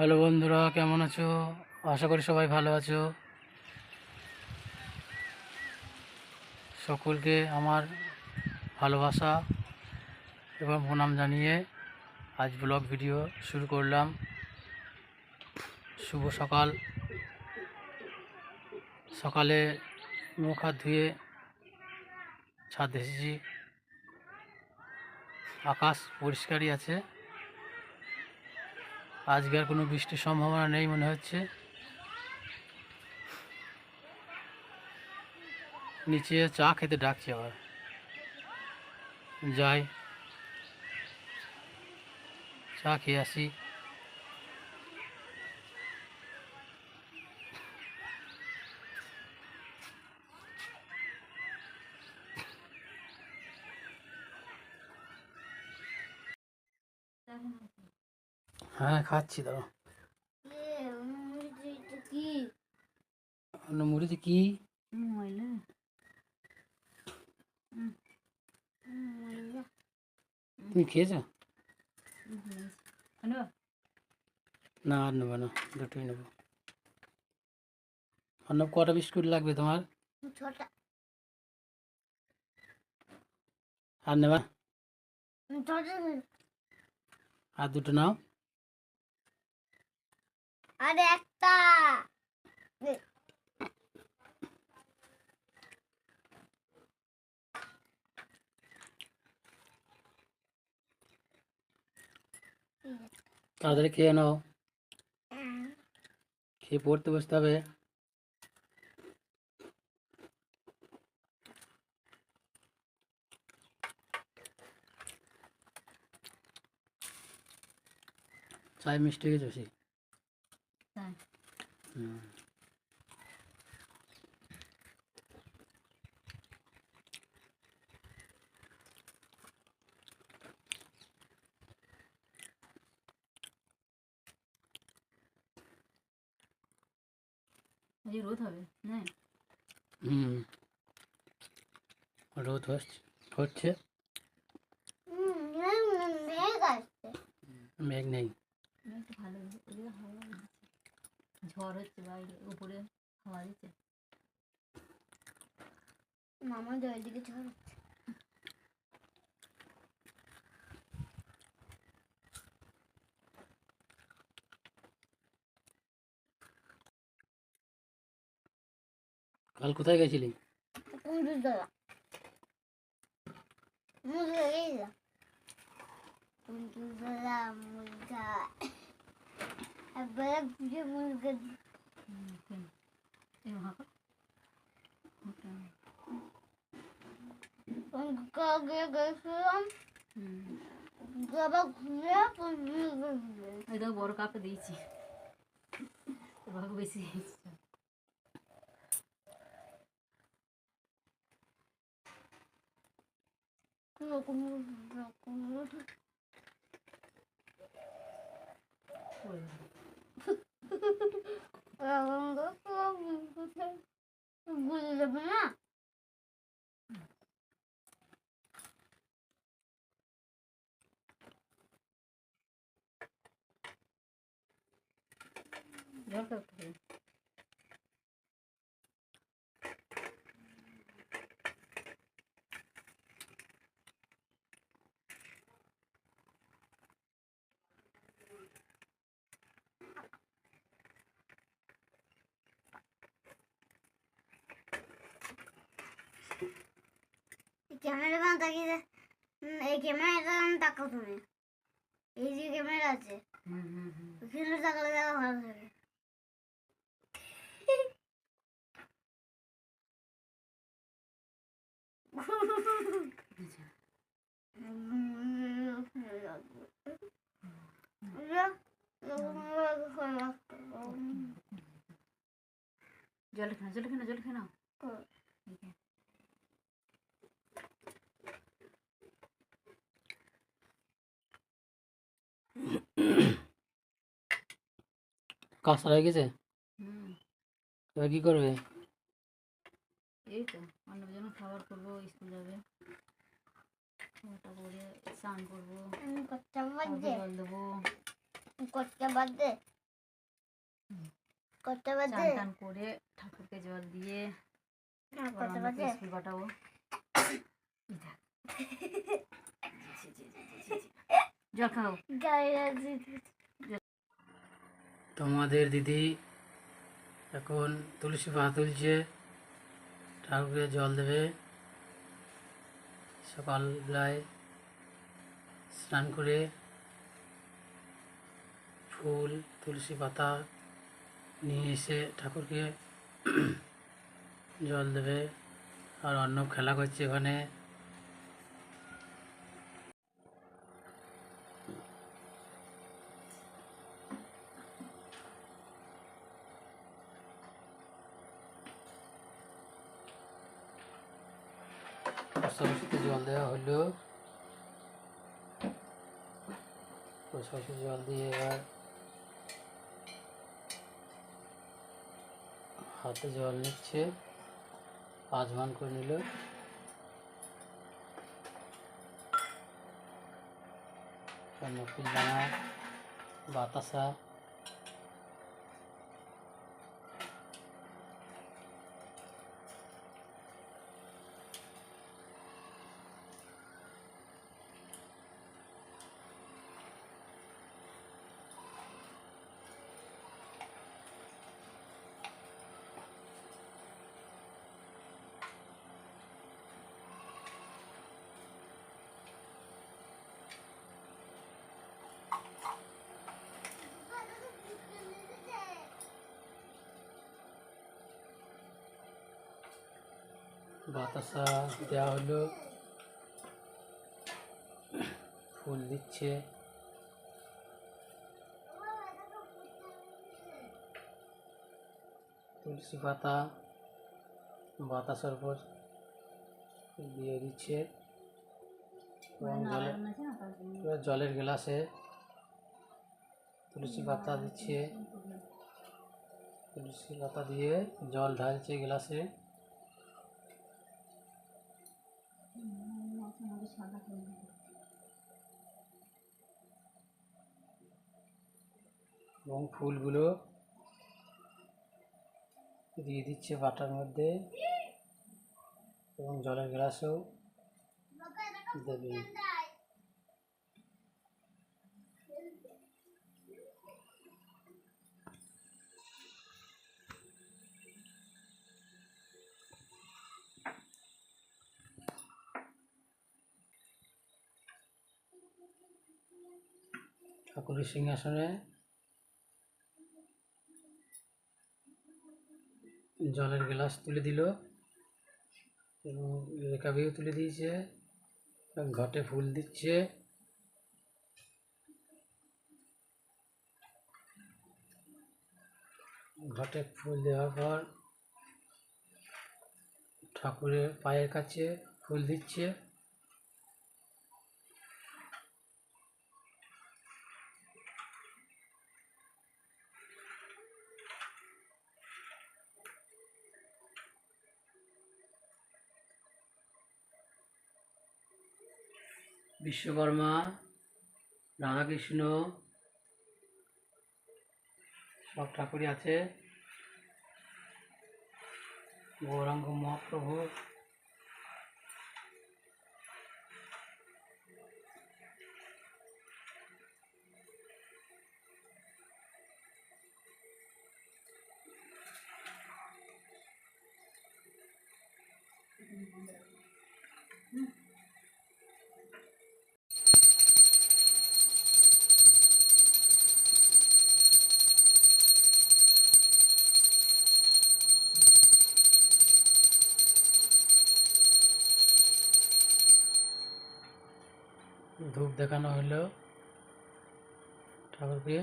Hello বন্ধুরা, কেমন আছো? আশা করি সবাই ভালো আছো। সকলকে আমার ভালোবাসা এবং প্রণাম জানিয়ে আজ ব্লগ ভিডিও শুরু করলাম। শুভ সকাল। সকালে মুখ হাত ধুয়ে ছাদ এসেছি। আকাশ পরিষ্কারই আছে। আজকে আর কোনো বৃষ্টির সম্ভাবনা নেই মনে হচ্ছে। নিচে চা খেতে ডাকছে আবার। যাই। চা খেয়ে আসি। হ্যাঁ খাচ্ছি কি মুড়িতে কি? তুমি খেয়েছো? না আর নেব না দুটোই নেব। নেব কটা বিস্কুট লাগবে তোমার? আর নেবা? আর দুটো নাও। আরে একটা। তাড়াতাড়ি খেয়ে নাও। খেয়ে পড়তে বসতে হবে। চায় মিষ্টি হয়ে তাই হুম রোদ হবে হ্যাঁ হুম। রোদ হচ্ছে হচ্ছে। মেঘ নেই। ভালো ওদিকে হাওয়া দিচ্ছে ঝড় হচ্ছে বাইরে উপরে হাওয়া দিচ্ছে। মামার মামা ওইদিকে ঝড় হচ্ছে। কাল কোথায় গেছিলি? মুরগা। Agora de música. Eu rapa. Quando ఏదో బోరు కాప తీసి బాగా వేసి Thank you. বুঝে যাবে না জল ক্যামেরা বান তাকিয়ে এই ক্যামেরাটা আমি তাকাও তুমি এই যে ক্যামেরা আছে ওখানে তাকালে দেখা ভালো থাকে জল খানা জল খানা জল খানা কাজ হয়ে গেছে? এবার কি করবে? এই তো অন্যজন খাবার করব স্কুল যাবে। ওটা করে স্নান করব করতে তারপর বাদে জল দেবো। করে ঠাকুরকে জল দিয়ে স্কুল পাঠাবো। জল খাও। গায়ে। তোমাদের দিদি এখন তুলসী পাতা তুলছে, ঠাকুরকে জল দেবে। সকালবেলায় স্নান করে ফুল, তুলসী পাতা নিয়ে এসে ঠাকুরকে জল দেবে। আর অন্য খেলা করছে ওখানে সরস্বতী জল দেওয়া হলো। সরস্বতী জল দিয়ে এবার হাতে জল নিচ্ছে আজমান করে নিল। নকুল দানা বাতাসা বাতাসা দেওয়া হলো। ফুল দিচ্ছে। তুলসী পাতা বাতাসার উপর দিয়ে দিচ্ছে। এবং জলের জলের গ্লাসে তুলসী পাতা দিচ্ছে। তুলসী পাতা দিয়ে জল ঢালছে গ্লাসে। এবং ফুলগুলো দিয়ে দিচ্ছে বাটার মধ্যে এবং জলের গ্লাসেও দেবে। ঠাকুরের সিংহাসনে জলের গ্লাস তুলে দিল এবং রেখাবিও তুলে দিয়েছে, ঘটে ফুল দিচ্ছে। ঘটে ফুল দেওয়ার পর ঠাকুরের পায়ের কাছে ফুল দিচ্ছে। বিশ্বকর্মা রাধাকৃষ্ণ সব ঠাকুরই আছে। গৌরাঙ্গ মহাপ্রভু। ধূপ দেখানো হলো ঠাকুরকে।